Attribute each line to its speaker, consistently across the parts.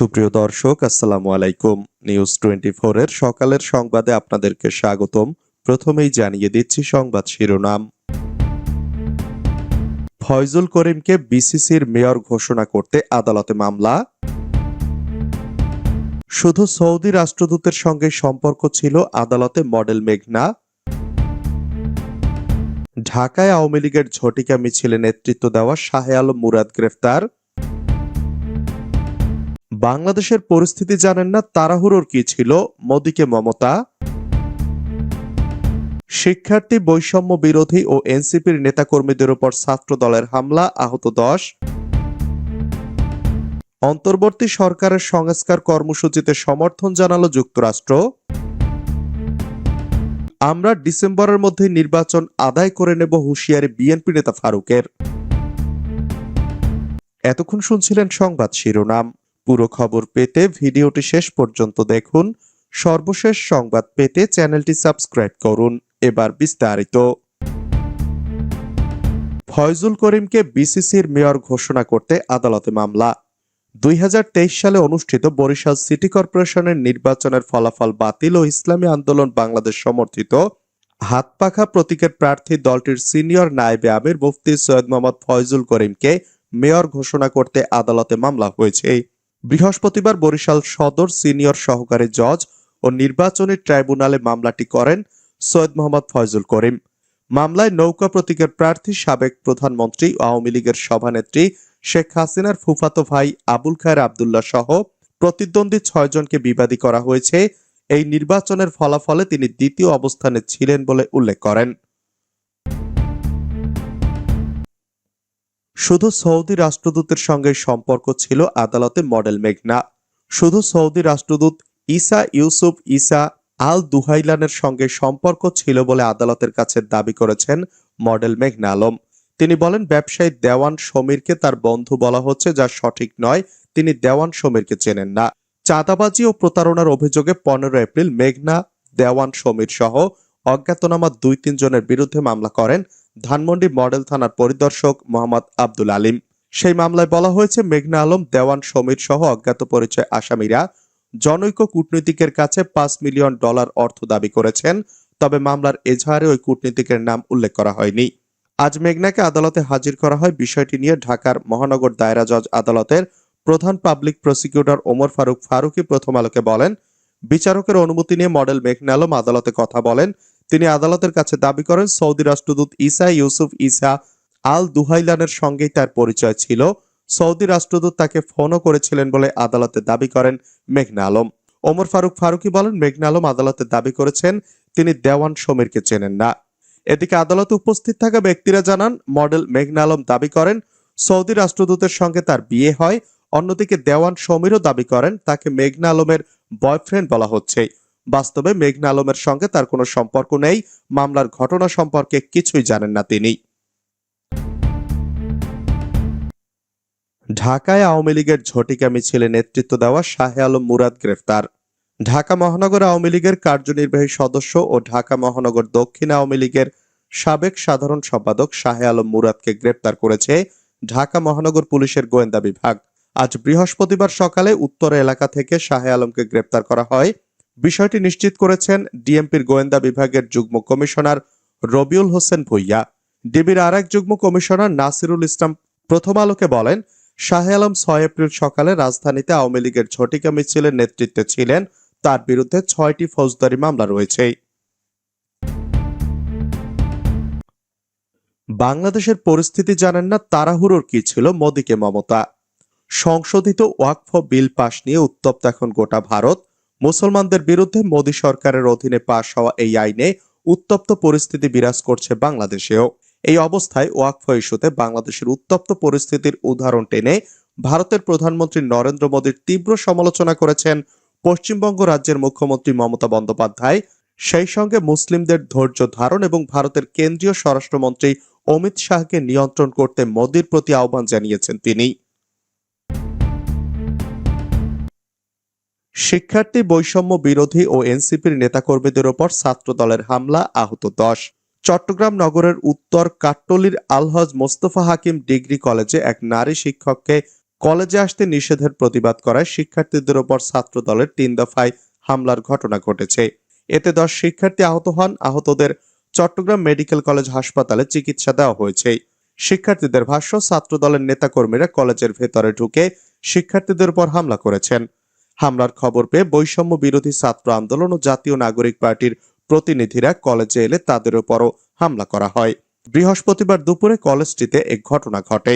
Speaker 1: সুপ্রিয় দর্শক, আসসালামু আলাইকুম। নিউজ টোয়েন্টি এর সকালের সংবাদে আপনাদেরকে স্বাগতম। প্রথমেই জানিয়ে দিচ্ছি সংবাদ শিরোনাম। ফয়জুল করিমকে বিসিসির মেয়র ঘোষণা করতে আদালতে মামলা। শুধু সৌদি রাষ্ট্রদূতের সঙ্গে সম্পর্ক ছিল আদালতে মডেল মেঘনা। ঢাকায় আওয়ামী লীগের ঝটিকা মিছিলে নেতৃত্ব দেওয়া শাহে আলম মুরাদ গ্রেফতার। বাংলাদেশের পরিস্থিতি জানেন না, তাড়াহুড়োর কি ছিল? মোদিকে মমতা? শিক্ষার্থী বৈষম্য বিরোধী ও এনসিপির নেতাকর্মীদের উপর ছাত্র দলের হামলা, আহত দশ। অন্তর্বর্তী সরকারের সংস্কার কর্মসূচিতে সমর্থন জানালো যুক্তরাষ্ট্র। আমরা ডিসেম্বরের মধ্যে নির্বাচন আদায় করে নেব হুঁশিয়ারি বিএনপি নেতা ফারুকের। এতক্ষণ শুনছিলেন সংবাদ শিরোনাম। পুরো খবর পেতে ভিডিওটি শেষ পর্যন্ত দেখুন। সর্বশেষ সংবাদ পেতে চ্যানেলটি সাবস্ক্রাইব করুন। এবার বিস্তারিত। ফয়জুল করিমকে বিসিসির মেয়র ঘোষণা করতে আদালতে মামলা। দুই সালে অনুষ্ঠিত বরিশাল সিটি কর্পোরেশনের নির্বাচনের ফলাফল বাতিল ও ইসলামী আন্দোলন বাংলাদেশ সমর্থিত হাতপাখা প্রতীকের প্রার্থী দলটির সিনিয়র নায়েবে আমির মুফতি সৈয়দ মোহাম্মদ ফয়জুল করিমকে মেয়র ঘোষণা করতে আদালতে মামলা হয়েছে। বৃহস্পতিবার বরিশাল সদর সিনিয়র সহকারী জজ ও নির্বাচনী ট্রাইব্যুনালে মামলাটি করেন সৈয়দ মোহাম্মদ ফয়জুল করিম। মামলায় নৌকা প্রতীকের প্রার্থী সাবেক প্রধানমন্ত্রী আওয়ামী লীগের সভানেত্রী শেখ হাসিনার ফুফাতো ভাই আবুল খায়ের আবদুল্লাহ সহ প্রতিদ্বন্দ্বী ছয়জনকে বিবাদী করা হয়েছে। এই নির্বাচনের ফলাফলে তিনি দ্বিতীয় অবস্থানে ছিলেন বলে উল্লেখ করেন। শুধু সৌদি রাষ্ট্রদূতের সঙ্গে সম্পর্ক ছিল আদালতে মডেল মেঘনা। শুধু সৌদি রাষ্ট্রদূত ইসা ইউসুফ ইসা আল দুহাইলানের সঙ্গে সম্পর্ক ছিল বলে আদালতের কাছে দাবি করেছেন মডেল মেঘনা আলম। তিনি বলেন, ব্যবসায়ী দেওয়ান সমীরকে তার বন্ধু বলা হচ্ছে, যা সঠিক নয়। তিনি দেওয়ান সমীরকে চেনেন না। চাঁদাবাজি ও প্রতারণার অভিযোগে পনেরো এপ্রিল মেঘনা, দেওয়ান সমীর সহ অজ্ঞাতনামা দুই তিনজনের বিরুদ্ধে মামলা করেন। ধানমন্ডি মডেল থানার পরিদর্শক মোহাম্মদ আব্দুল আলিম। সেই মামলায় বলা হয়েছে, মেঘনা আলম, দেওয়ান সমীর সহ অজ্ঞাত পরিচয় আসামিরা জনৈক কূটনীতিকের কাছে পাঁচ মিলিয়ন ডলার অর্থ দাবি করেছেন, তবে মামলার এজাহারে ওই কূটনীতিকের নাম উল্লেখ করা হয়নি। আজ মেঘনাকে আদালতে হাজির করা হয় বিষয়টি নিয়ে ঢাকার মহানগর দায়রা জজ আদালতের প্রধান পাবলিক প্রসিকিউটর ওমর ফারুক ফারুকি প্রথম আলোকে বলেন, বিচারকের অনুমতি নিয়ে মডেল মেঘনা আলম আদালতে কথা বলেন তিনি আদালতের কাছে দাবি করেন, সৌদি রাষ্ট্রদূত ইসা ইউসুফ ইসা আল দুহাইলানের সঙ্গেই তার পরিচয় ছিল। সৌদি রাষ্ট্রদূত তাকে ফোনও করেছিলেন বলে আদালতে দাবি করেন মেঘনা আলম। ওমর ফারুক ফারুকি বলেন, মেঘনা আলম আদালতে দাবি করেছেন, তিনি দেওয়ান সমীরকে চেনেন না। এদিকে আদালতে উপস্থিত থাকা ব্যক্তিরা জানান, মডেল মেঘনা আলম দাবি করেন, সৌদি রাষ্ট্রদূতের সঙ্গে তার বিয়ে হয়, অন্যদিকে দেওয়ান সমীরও দাবি করেন, তাকে মেঘনা আলমের বয়ফ্রেন্ড বলা হচ্ছে। বাস্তবে মেঘনা আলমের সঙ্গে তার কোনো সম্পর্ক নেই। মামলার ঘটনা সম্পর্কে কিছুই জানেন না তিনি। ঢাকায় আওয়ামী লীগের ঝটিকা মিছিলে নেতৃত্ব দেওয়া শাহে আলম মুরাদ গ্রেফতার। ঢাকা মহানগর আওয়ামী লীগের কার্যনির্বাহী সদস্য ও ঢাকা মহানগর দক্ষিণ আওয়ামী লীগের সাবেক সাধারণ সম্পাদক শাহে আলম মুরাদকে গ্রেপ্তার করেছে ঢাকা মহানগর পুলিশের গোয়েন্দা বিভাগ। আজ বৃহস্পতিবার সকালে উত্তর এলাকা থেকে শাহে আলমকে গ্রেপ্তার করা হয়। বিষয়টি নিশ্চিত করেছেন ডিএমপির গোয়েন্দা বিভাগের যুগ্ম কমিশনার রবিউল হোসেন ভুইয়া। ডিবির আর এক যুগ্ম কমিশনার নাসিরুল ইসলাম প্রথম আলোকে বলেন, শাহে আলম ছয় এপ্রিল সকালে রাজধানীতে আওয়ামী লীগের ঝটিকা মিছিলের নেতৃত্বে ছিলেন। তার বিরুদ্ধে ছয়টি ফৌজদারি মামলা রয়েছে। বাংলাদেশের পরিস্থিতি জানেন না তাড়াহুড়োর কি ছিল মোদীকে মমতা। সংশোধিত ওয়াকফ বিল পাশ নিয়ে উত্তপ্ত এখন গোটা ভারত। মুসলমানদের বিরুদ্ধে মোদী সরকারের অধীনে পাশ হওয়া এই আইনে উত্তপ্ত পরিস্থিতি বিরাজ করছে বাংলাদেশেও। এই অবস্থায় ওয়াকফ ইস্যুতে বাংলাদেশের উত্তপ্ত পরিস্থিতির উদাহরণ টেনে ভারতের প্রধানমন্ত্রী নরেন্দ্র মোদীর তীব্র সমালোচনা করেছেন পশ্চিমবঙ্গ রাজ্যের মুখ্যমন্ত্রী মমতা বন্দ্যোপাধ্যায়। সেই সঙ্গে মুসলিমদের ধৈর্য ধারণ এবং ভারতের কেন্দ্রীয় স্বরাষ্ট্রমন্ত্রী অমিত শাহকে নিয়ন্ত্রণ করতে মোদীর প্রতি আহ্বান জানিয়েছেন তিনি। শিক্ষার্থী বৈষম্য বিরোধী ও এনসিপির নেতাকর্মীদের ওপর ছাত্র দলের হামলা, আহত দশ। চট্টগ্রাম নগরের উত্তর কাট্টলির আলহজ মোস্তফা হাকিম ডিগ্রি কলেজে এক নারী শিক্ষককে কলেজে আসতে নিষেধের প্রতিবাদ করায় শিক্ষার্থীদের ওপর ছাত্র দলের তিন দফায় হামলার ঘটনা ঘটেছে। এতে দশ শিক্ষার্থী আহত হন। আহতদের চট্টগ্রাম মেডিকেল কলেজ হাসপাতালে চিকিৎসা দেওয়া হয়েছে। শিক্ষার্থীদের ভাষ্য ছাত্র দলের নেতাকর্মীরা কলেজের ভেতরে ঢুকে শিক্ষার্থীদের উপর হামলা করেছেন। হামলার খবর পেয়ে বৈষম্য বিরোধী ছাত্র আন্দোলন ও জাতীয় নাগরিক পার্টির প্রতিনিধিরা কলেজে এলে তাদের উপরও হামলা করা হয়। বৃহস্পতিবার দুপুরে কলেজটিতে এক ঘটনা ঘটে।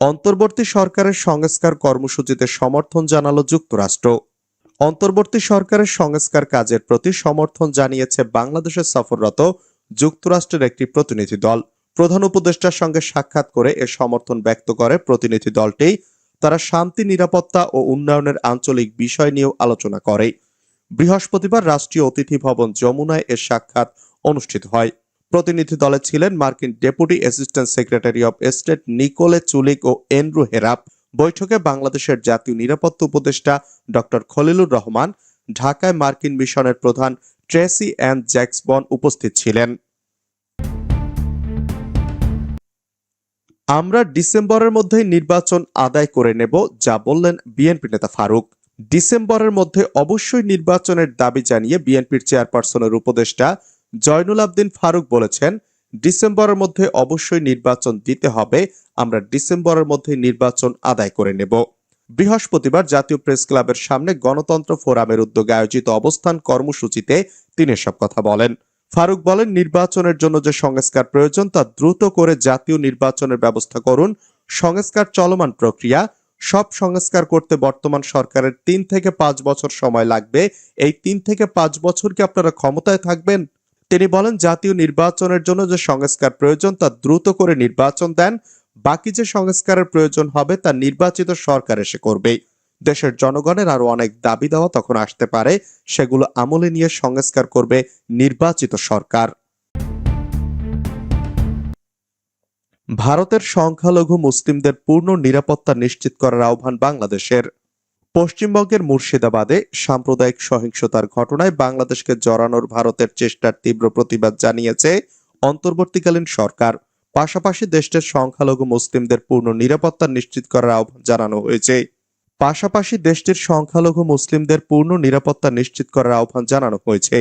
Speaker 1: অন্তর্বর্তী সরকারের সংস্কার কর্মসূচিতে সমর্থন জানালো যুক্তরাষ্ট্র। অন্তর্বর্তী সরকারের সংস্কার কাজের প্রতি সমর্থন জানিয়েছে বাংলাদেশে সফররত যুক্তরাষ্ট্রের একটি প্রতিনিধি দল। প্রধান উপদেষ্টার সঙ্গে সাক্ষাৎ করে এ সমর্থন ব্যক্ত করে প্রতিনিধি দলটি। তারা শান্তি, নিরাপত্তা ও উন্নয়নের আঞ্চলিক বিষয় নিয়েও আলোচনা করে। বৃহস্পতিবার রাষ্ট্রীয় অতিথি ভবন যমুনায় এর সাক্ষাৎ অনুষ্ঠিত হয়। প্রতিনিধি দলে ছিলেন মার্কিন deputy assistant secretary of state Nicole Chulick O Andrew হেরাপ। বৈঠকে বাংলাদেশের জাতীয় নিরাপত্তা উপদেষ্টা ডক্টর খলিলুর রহমান, ঢাকায় মার্কিন মিশনের প্রধান ট্রেসি অ্যান্ড জ্যাক্সবন উপস্থিত ছিলেন। আমরা ডিসেম্বরের মধ্যেই নির্বাচন আদায় করে নেব, যা বললেন বিএনপি নেতা ফারুক। ডিসেম্বরের মধ্যে অবশ্যই নির্বাচনের দাবি জানিয়ে বিএনপির চেয়ারপারসনের উপদেষ্টা জয়নুল আবদিন ফারুক বলেছেন, ডিসেম্বরের মধ্যে অবশ্যই নির্বাচন দিতে হবে, আমরা ডিসেম্বরের মধ্যে নির্বাচন আদায় করে নেব। বৃহস্পতিবার জাতীয় প্রেস ক্লাবের সামনে গণতন্ত্র ফোরামের উদ্যোগে আয়োজিত অবস্থান কর্মসূচিতে তিনি এসব কথা বলেন। ফারুক বলেন, নির্বাচনের জন্য যে সংস্কার প্রয়োজন তা দ্রুত করে জাতীয় নির্বাচনের ব্যবস্থা করুন। সংস্কার চলমান প্রক্রিয়া। সব সংস্কার করতে বর্তমান সরকারের তিন থেকে পাঁচ বছর সময় লাগবে। এই তিন থেকে পাঁচ বছর কি আপনারা ক্ষমতায় থাকবেন? তিনি বলেন, জাতীয় নির্বাচনের জন্য যে সংস্কার প্রয়োজন তা দ্রুত করে নির্বাচন দেন। বাকি যে সংস্কারের প্রয়োজন হবে তা নির্বাচিত সরকার এসে করবে। দেশের জনগণের আরও অনেক দাবি দেওয়া তখন আসতে পারে, সেগুলো আমলে নিয়ে সংস্কার করবে নির্বাচিত সরকার। ভারতের সংখ্যালঘু মুসলিমদের পূর্ণ নিরাপত্তা নিশ্চিত করার আহ্বান বাংলাদেশের। পশ্চিমবঙ্গের মুর্শিদাবাদে সাম্প্রদায়িক সহিংসতার ঘটনায় বাংলাদেশকে জড়ানোর ভারতের চেষ্টার তীব্র প্রতিবাদ জানিয়েছে অন্তর্বর্তীকালীন সরকার। পাশাপাশি দেশটির সংখ্যালঘু মুসলিমদের পূর্ণ নিরাপত্তা নিশ্চিত করার আহ্বান জানানো হয়েছে। পাশাপাশি দেশটির সংখ্যালঘু মুসলিমদের পূর্ণ নিরাপত্তা নিশ্চিত করার আহ্বান জানানো হয়েছে।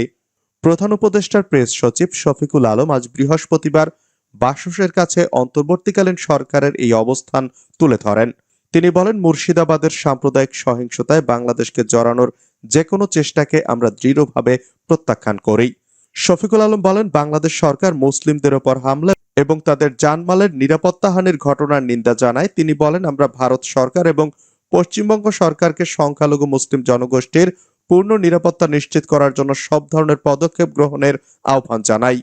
Speaker 1: প্রধান উপদেষ্টার প্রেস সচিব শফিকুল আলম আজ বৃহস্পতিবার বাসসের কাছে অন্তর্বর্তীকালীন সরকারের এই অবস্থান তুলে ধরেন। তিনি বলেন, মুর্শিদাবাদের সাম্প্রদায়িক সহিংসতায় বাংলাদেশকে জড়ানোর যে কোনো চেষ্টাকে আমরা দৃঢ়ভাবে প্রত্যাখ্যান করি। শফিকুল আলম বলেন, বাংলাদেশ সরকার মুসলিমদের ওপর হামলা এবং তাদের জানমালের নিরাপত্তাহানির ঘটনার নিন্দা জানায়। তিনি বলেন, আমরা ভারত সরকার এবং পশ্চিমবঙ্গ সরকারকে সংখ্যালঘু মুসলিম জনগোষ্ঠীর পূর্ণ নিরাপত্তা নিশ্চিত করার জন্য সব ধরনের পদক্ষেপ গ্রহণের আহ্বান জানাই।